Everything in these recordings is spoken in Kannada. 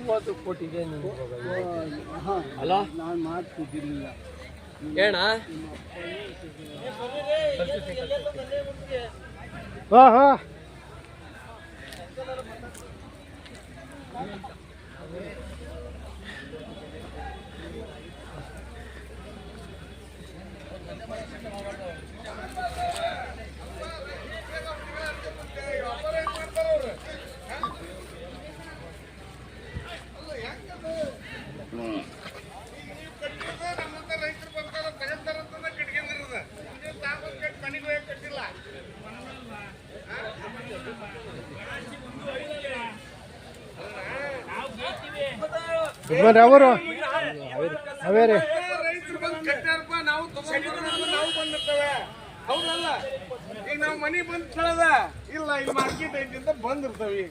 ಮೂವತ್ತು ಕೊಟ್ಟಿದ್ದೆ ನೀವು ಅಲ್ಲ ನಾನು ಮಾತು ಕೊಟ್ಟಿರಲಿಲ್ಲ ಹಾ ಹಾಂ ಹಾಂ. ಬನ್ರಿ, ಅವರು. ಅವೇ ಬಂದಿರ್ತೇವೆ ಹೌದಲ್ಲ ಈಗ ನಾವು ಮನೆ ಬಂದು ಕೇಳದ ಇಲ್ಲ ಇಲ್ಲಿ ಮಾರ್ಕೆಟ್ ಐತಿ ಅಂತ ಬಂದಿರ್ತೇವೆ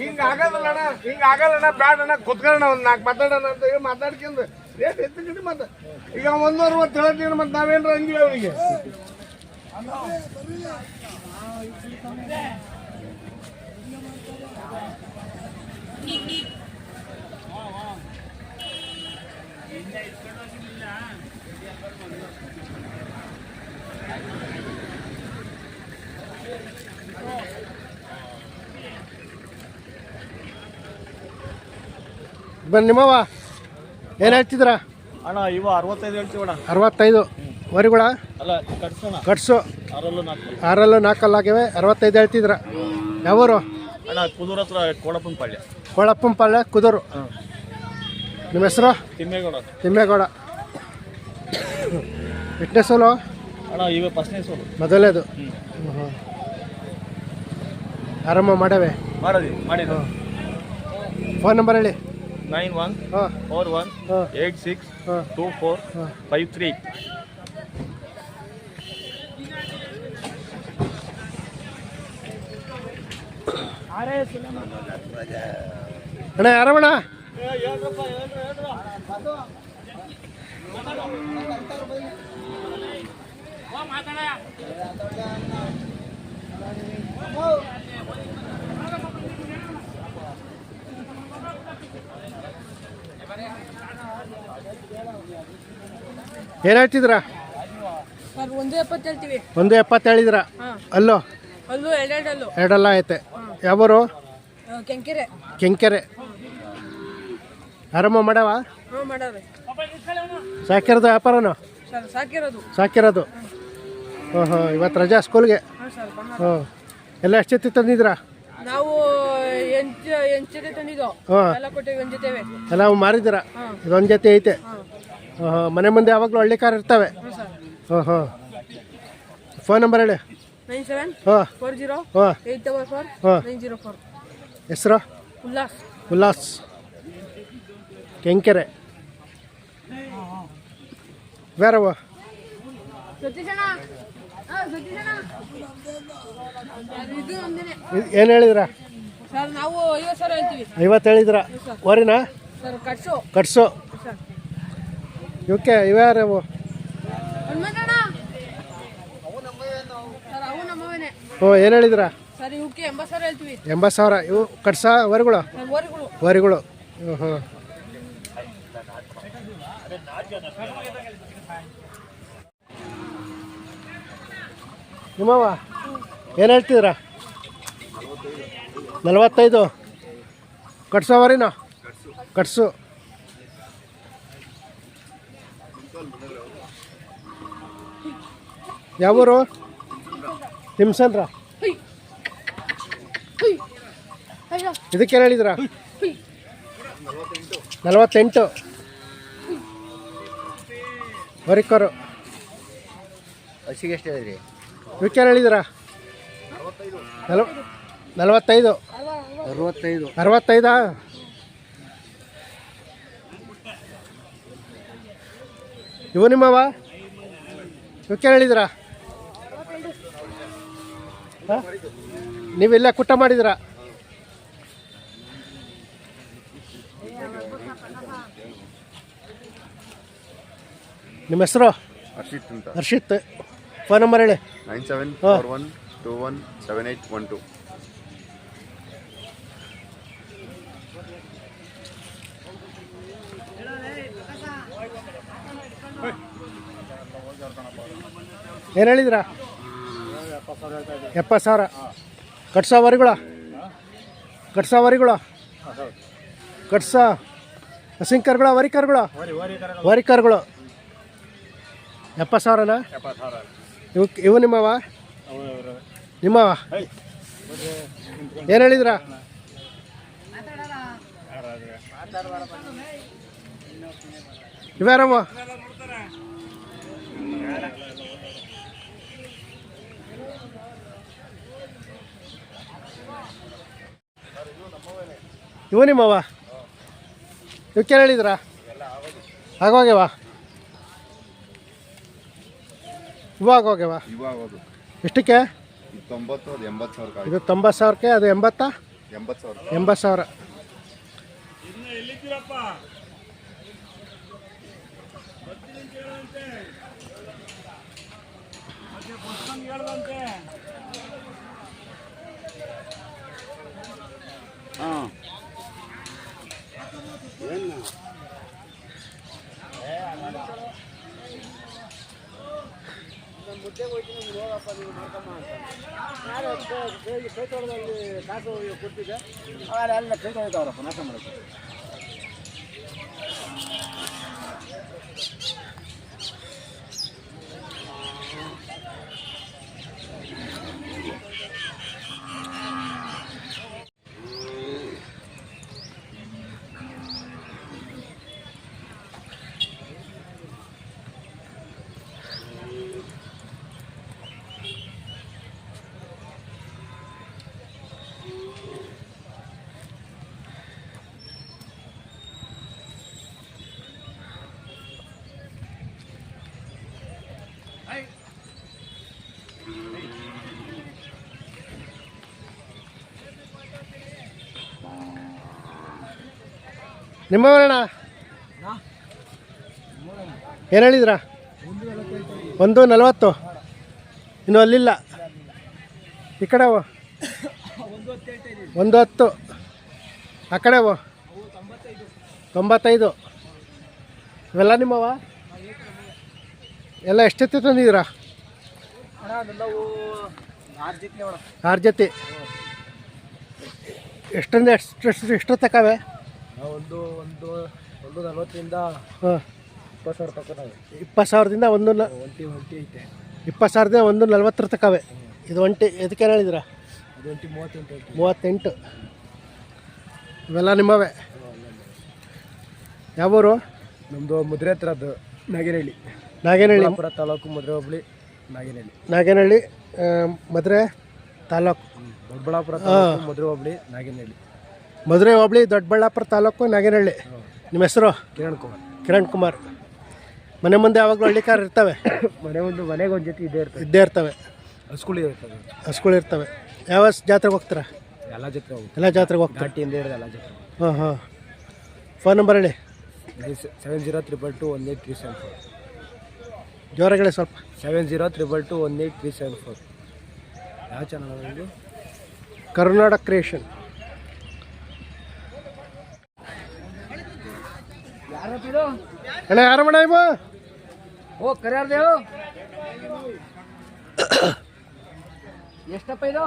ಹಿಂಗ ಆಗಲ್ಲ ಅಣ್ಣ ಹಿಂಗ ಆಗಲ್ಲ ಅಣ್ಣ ಬ್ಯಾಡ ಅಣ್ಣ ಕುತ್ಕೊಳ್ಳೋಣ ಒಂದ್ ನಾಲ್ಕು ಮಾತಾಡೋಣ ಅಂತ ಹೇಳಿ ಮಾತಾಡ್ಕೊಂಡು ರೇಟ್ ಎತ್ತು ಈಗ ಒಂದು ಅರವತ್ತು ಹೇಳ್ತೀನಿ ಮತ್ತೆ ನಾವೇನ್ರ ಅವರಿಗೆ ಬನ್ನಿ ನಿಮ್ಮವ ಏನ್ ಹೇಳ್ತಿದ್ರ ಅಣ್ಣ ಇವ ಅರವತ್ತೈದು ಹೇಳ್ತೀವಣ್ಣ ಅರವತ್ತೈದು. ವರಿಗಳ? ಅಲ್ಲ ಕಟ್ಸೋಣ ಕಟ್ಸು. ಆರಲ್ಲೂ ನಾಲ್ಕು. ಆರಲ್ಲೂ ಅರವತ್ತೈದು ಹೇಳ್ತಿದ್ರ ಯಾವೂರು? ಅಣ್ಣ ಕುದೂರ್ ಹತ್ರ ಕೋಳಪ್ಪನ ಪಾಳ್ಯ. ಕೊಳಪ್ಪನ ಪಾಳ್ಯ ಕುದೂರು. ನಿಮ್ಮ ಹೆಸರು? ತಿಮ್ಮೇಗೌಡ. ತಿಮ್ಮೇಗೌಡ. ಫಿಟ್ನೆಸ್ ಸೋಲು? ಅಣ್ಣ ಇವ ಫಸ್ಟ್ನೇ ಸೋಲು. ಮೊದಲೇದು ಆರಾಮ ಮಾಡವೆ? ಮಾಡೋದು ಮಾಡಿದ್ದು. ಫೋನ್ ನಂಬರ್ ಹೇಳಿ. Nine one four one eight eight six two four five three. ಅಣ್ಣ ಯಾರವಣ ಏನು ಹೇಳ್ತಿದ್ರ ಸರ್ ಒಂದು ಎಪ್ಪತ್ತು ಹೇಳ್ತೀವಿ. ಒಂದು ಎಪ್ಪತ್ತು ಹೇಳಿದ್ರ ಅಲ್ಲೋ? ಅಲ್ಲೂ ಎರಡೆರಡಲ್ಲೂ. ಎರಡಲ್ಲ ಐತೆ. ಯಾವರು? ಕೆಂಕೆರೆ. ಕೆಂಕೆರೆ. ಆರಾಮ ಮಾಡವ? ಸಾಕಿರೋದು ವ್ಯಾಪಾರನ? ಸಾಕಿರೋದು. ಹಾಂ ಹಾಂ ಇವತ್ತು ರಜಾ ಸ್ಕೂಲ್ಗೆ? ಹಾಂ ಸರ್ ಬಣ್ಣ ಎಲ್ಲ ಎಷ್ಟು ಜೊತೆ ತಂದಿದ್ರಾ ನಾವು ಎಲ್ಲ ಹಾಂ ಇದೊಂದು ಜೊತೆ ಐತೆ? ಹಾಂ ಹಾಂ ಮನೆ ಮುಂದೆ ಯಾವಾಗಲೂ ಹಳ್ಳಿ ಕಾರ್ ಇರ್ತವೆ? ಹ್ಞೂ ಹಾಂ ಹಾಂ ಫೋನ್ ನಂಬರ್ ಹೇಳಿ. ಹಾಂ ಫೋರ್ ಜೀರೋ ಹಾಂ ಹಾಂ ಹೆಸರು? ಉಲ್ಲಾಸ್. ಉಲ್ಲಾಸ್. ಕೆಂಕೆರೆ. ಬೇರವ ಏನು ಹೇಳಿದ್ರ? ಐವತ್ತು ಹೇಳಿದ್ರ? ವರಿನಾ? ಸರ್ ಕಟ್ಸು. ಇವಕ್ಕೆ ಇವ್ಯಾರವು ಓ ಏನು ಹೇಳಿದ್ರ? ಎಂಬತ್ತು ಸಾವಿರ ಇವು ಕಟ್ಸ ವರಿಗಳು? ವರಿಗಳು. ಹ್ಞೂ ಹ್ಞೂ ನಿಮ್ಮವ ಏನು ಹೇಳ್ತಿದ್ರ ನಲವತ್ತೈದು. ಕಟ್ಸೋವರಿನ ಕಟ್ಸು. ಯಾವೂರು? ತಿಮ್ಸನ್ರ ಇದಕ್ಕೆ ಇದಕ್ಕೇನು ಹೇಳಿದ್ರ ನಲವತ್ತೆಂಟು. ವರಿಕರು ಹಸಿಗೆ ಎಷ್ಟು ಹೇಳಿದ್ರಿ ವಿಚಾರ ಹೇಳಿದ್ರ ನಲ ನಲವತ್ತೈದು. ಅರವತ್ತೈದು. ಅರವತ್ತೈದಾ? ಇವು ನಿಮ್ಮವ? ವಿಚಾರ ಹೇಳಿದ್ರ ನೀವೆಲ್ಲ ಕುಟ್ಟ ಮಾಡಿದ್ರ ನಿಮ್ಮ ಹೆಸರು? ಹರ್ಷಿತ್ ಅಂತ. ಹರ್ಷಿತ್. ಫೋನ್ ನಂಬರ್ ಹೇಳಿ. Nine seven. Four one two one seven eight one two. ಏನು ಹೇಳಿದ್ರ? ಎಪ್ಪತ್ತು ಸಾವಿರ. ಕಟ್ಸೋ ವರಿಗಳ ಕಟ್ಸೋ ವರಿಗಳ ಕಟ್ಸ ಸಿಂಕರ್ಗಳ ವರಿಕರ್ಗಳ. ವರಿಕರ್ಗಳು. ಎಪ್ಪತ್ತು ಸಾವಿರನಾ ಇವು ಇವು ನಿಮ್ಮವ? ನಿಮ್ಮವ? ಏನು ಹೇಳಿದ್ರ? ಇವ್ಯಾರವ ಇವು ನಿಮ್ಮವ? ಇವಕ್ಕೆ ಹಾಗೆ ಆಗೋಗ್ಯವ? ಇವಾಗ ಹೋಗ್ಯವ? ಇವಾಗ ಅದು ಎಷ್ಟಕ್ಕೆ? ಇದು ತೊಂಬತ್ತು ಅದು ಎಂಬತ್ತು ಸಾವಿರ ಕಾಯಿ. ಇದು ತೊಂಬತ್ತು ಸಾವಿರಕ್ಕೆ ಅದು ಎಂಬತ್ತಾ? ಎಂಬತ್ತು ಸಾವಿರ. ಎಂಬತ್ತು ಸಾವಿರ. ಹಾಂ. ಏನು ಹುದ್ದೆಗೆ ಹೋಗ್ತೀನಿ ನೀವು ಹೋಗಪ್ಪ ನೀವು ಮಾಡ್ಕಮ್ಮ ಅಂತ. ನಾನು ಕೈ ಕೈ ತೋಟದಲ್ಲಿ ಕಾಸು ಕೊಟ್ಟಿದ್ದೆ. ಆಮೇಲೆ ಅಲ್ಲಿ ಕೈ ತೊಳಿತಾವ್ರಪ್ಪ ನಾಶ ಹೇಳಿದ್ರ? ಒಂದು ನಲವತ್ತು. ಇನ್ನು ಅಲ್ಲಿಲ್ಲ. ಈ ಕಡೆ ಒಂದು ಹತ್ತು. ಆ ಕಡೆ ತೊಂಬತ್ತೈದು. ಇವೆಲ್ಲ ನಿಮ್ಮವ? ಎಲ್ಲ ಎಷ್ಟೆತ್ತಿ ತಂದಿದ್ದೀರಾ? ಆರು ಜೊತೆ ಎಷ್ಟೊಂದು ಎಷ್ಟು ಎಷ್ಟು ಎಷ್ಟು ತಕ್ಕವೆ ಒಂದು ಒಂದು ಒಂದು ನಲ್ವತ್ತರಿಂದ ಹಾಂ. ಇಪ್ಪತ್ತು ಸಾವಿರ ತನಕ ಇಪ್ಪತ್ತು ಸಾವಿರದಿಂದ ಒಂದು ನ ಒಂಟಿ ಒಂಟಿ ಐತೆ. ಇಪ್ಪತ್ತು ಸಾವಿರದಿಂದ ಒಂದು ನಲ್ವತ್ತರ ತಕ್ಕವೆ ಇದು ಒಂಟಿ ಎದಕ್ಕೆ ಹೇಳಿದ್ರ? ಅದು ಒಂಟಿ ಮೂವತ್ತೆಂಟು ಐತೆ. ಮೂವತ್ತೆಂಟು. ಇವೆಲ್ಲ ನಿಮ್ಮವೇ? ಯಾವೂರು? ನಮ್ಮದು ಮುದ್ರೆ ಹತ್ರದ್ದು ನಾಗೇನಹಳ್ಳಿ. ನಾಗೇನಹಳ್ಳಿ. ಪುರ ತಾಲೂಕು ಮುದ್ರೆ ಹೋಬಳಿ ನಾಗೇನಹಳ್ಳಿ. ನಾಗೇನಹಳ್ಳಿ ಮದುವೆ ತಾಲೂಕು. ದೊಡ್ಡಬಳ್ಳಾಪುರ ಮುದ್ರೆ ಹೋಬಳಿ ನಾಗೇನಹಳ್ಳಿ. ಮದುವೆ ಹೋಬಳಿ ದೊಡ್ಡಬಳ್ಳಾಪುರ ತಾಲೂಕು ನಾಗೇನಹಳ್ಳಿ. ನಿಮ್ಮ ಹೆಸರು? ಕಿರಣ್ ಕುಮಾರ್. ಕಿರಣ್ ಕುಮಾರ್. ಮನೆ ಮುಂದೆ ಯಾವಾಗಲೂ ಹಳ್ಳಿಕಾರ್ ಇರ್ತವೆ? ಮನೆ ಒಂದು ಮನೆಗೆ ಒಂದು ಜೊತೆ ಇದ್ದೇ ಇರ್ತದೆ ಇದ್ದೇ ಇರ್ತವೆ. ಹಸ್ಗಳು ಇರ್ತದೆ ಹಸ್ಗಳು ಇರ್ತವೆ. ಯಾವ ಜಾತ್ರೆಗೆ ಹೋಗ್ತಾರೆ? ಎಲ್ಲ ಜೊತೆ ಹೋಗಿ ಎಲ್ಲ ಜಾತ್ರೆಗೆ ಹೋಗ್ತೀರಾ? ಘಾಟಿಯಿಂದ ಹಿಡಿದು ಎಲ್ಲ ಜೊತೆ ಹಾಂ ಹಾಂ. ಫೋನ್ ನಂಬರ್ ಹೇಳಿ. Seven zero triple two one eight three seven four ಜೋರಾಗಿ ಸ್ವಲ್ಪ. Seven zero triple two one eight three seven four ಯಾವ ಚಾನಲ್ ಕರ್ನಾಟಕ ಕ್ರಿಯೇಷನ್. ಅಣ್ಣ ಯಾರಮ್ಮಣ್ಣ ಇವು? ಓ ಕರ್ಯಾರ್ದೇವು ಎಷ್ಟಪ್ಪ ಇದು?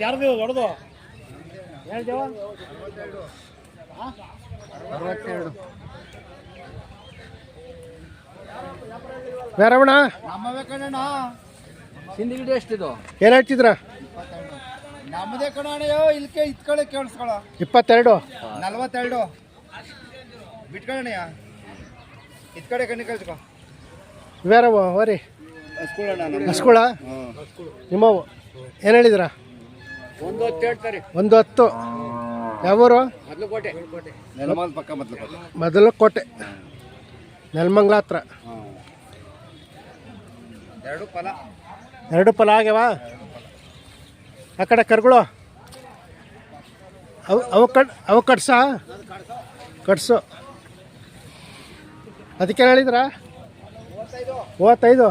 ಯಾರ್ದು ದೊಡ್ಡದು ಅರವತ್ತೆರಡು. ಯಾರಮ್ಮಣ್ಣ ನಮ್ಮವೇ ಕಣಣ್ಣ. ಹಿಂದಿ ಗಿಡ ಎಷ್ಟಿದು? ಏನು ಹೇಳ್ತಿದ್ರ? ನಮ್ಮದೇ ಕಣಣ್ಣ ಇಲ್ಕೆ ಇತ್ಕೊಳ್ಳಿ ಕೇಳಿಸ್ಕೊಳ. ಇಪ್ಪತ್ತೆರಡು. ನಲ್ವತ್ತೆರಡು. ಬಿಟ್ಕೊಳ್ಳಣಯ್ಯ ಇತ್ಕಡೆ ಕಣ್ಣಿ ಕಳ್ಸ್ಕೊ. ಇವ್ಯಾರವ ಹೋರಿ. ಹಸ್ಕುಳ? ನಿಮ್ಮವು. ಏನು ಹೇಳಿದ್ರ? ಒಂದು ಹೊತ್ತು ಹೇಳ್ತಾರೆ. ಒಂದು ಹತ್ತು. ಯಾವೂರು? ಮೊದಲು ಕೋಟೆ. ನೆಲಮಲ್ ಪಕ್ಕ ಮೊದಲು ಮೊದಲು ಕೋಟೆ. ನೆಲಮಂಗ್ಲ ಹತ್ರ. ಎರಡು ಫಲ ಎರಡು ಫಲ ಆಗ್ಯಾವ? ಆ ಕಡೆ ಕರ್ಗಳು. ಅವು ಅವು ಕಡ್ ಅವು ಕಟ್ಸ? ಕಟ್ಸು. ಅದಕ್ಕೆ ಹೇಳಿದ್ರ? ಮೂವತ್ತೈದು.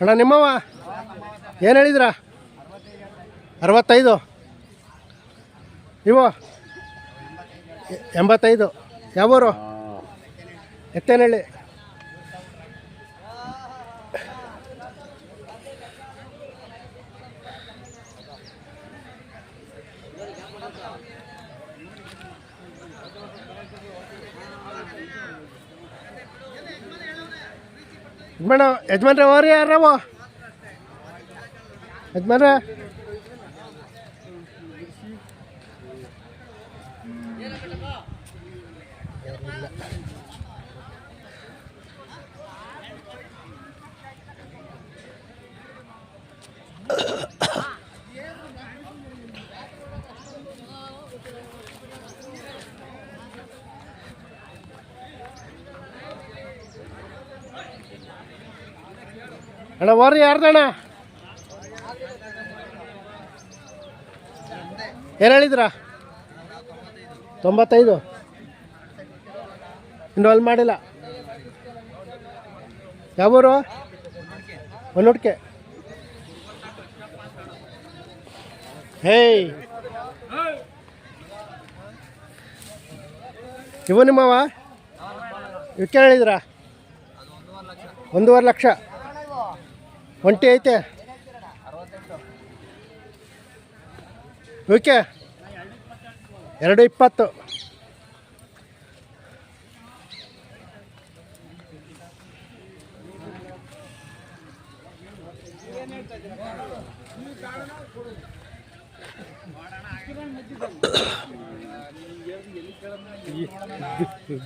ಅಣ್ಣ ನಿಮ್ಮವ ಏನು ಹೇಳಿದ್ರ? ಅರವತ್ತೈದು. ಇವು ಎಂಬತ್ತೈದು. ಯಾವೂರು? ಎತ್ತೇನಹಳ್ಳಿ. ಯಜಮಾನ ಯಜಮಾನ್ರೆ ಅವ್ರಿ ಯಾರವ ಯಜಮಾನ್ರೆ ಅಣ್ಣ ಹೋರಿ ಯಾರ್ದಣ್ಣ? ಏನು ಹೇಳಿದ್ರ? ತೊಂಬತ್ತೈದು. ಇನ್ನು ಅಲ್ಲಿ ಮಾಡಿಲ್ಲ. ಯಾವೂರು? ಒನ್ನೊಟ್ಕೆ ಹೇಯ್. ಇವು ನಿಮ್ಮವ? ಇವಕ್ಕೆ ಹೇಳಿದ್ರ? ಒಂದೂವರೆ ಲಕ್ಷ. ಒಂಟಿ ಐತೆ. ಓಕೆ. ಎರಡು ಇಪ್ಪತ್ತು.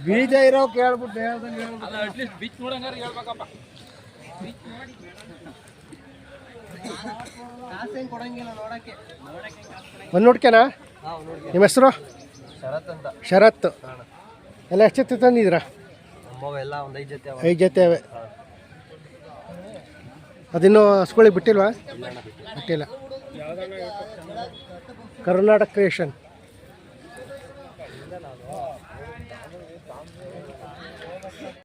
ಬೀಜ ಇರೋ ಕೇಳ್ಬಿಟ್ಟು ಹೇಳ್ದಂಗೆ ಒಂದು ನೋಡ್ಕೆನಾ ನಿಮ್ಮ ಹೆಸರು? ಶರತ್ ಅಂತ. ಶರತ್. ಎಲ್ಲ ಎಷ್ಟು ಜೊತೆ ತಂದಿದ್ದೀರಾ? ನಮ್ಮವೆಲ್ಲ ಒಂದು ಐದು ಜೊತೆ ಐದು ಜೊತೆ ಅವೆ. ಅದಿನ್ನೂ ಹಸ್ಗಳಿಗೆ ಬಿಟ್ಟಿಲ್ವಾ? ಬಿಟ್ಟಿಲ್ಲ. ಕರ್ನಾಟಕ ಕ್ರಿಯೇಷನ್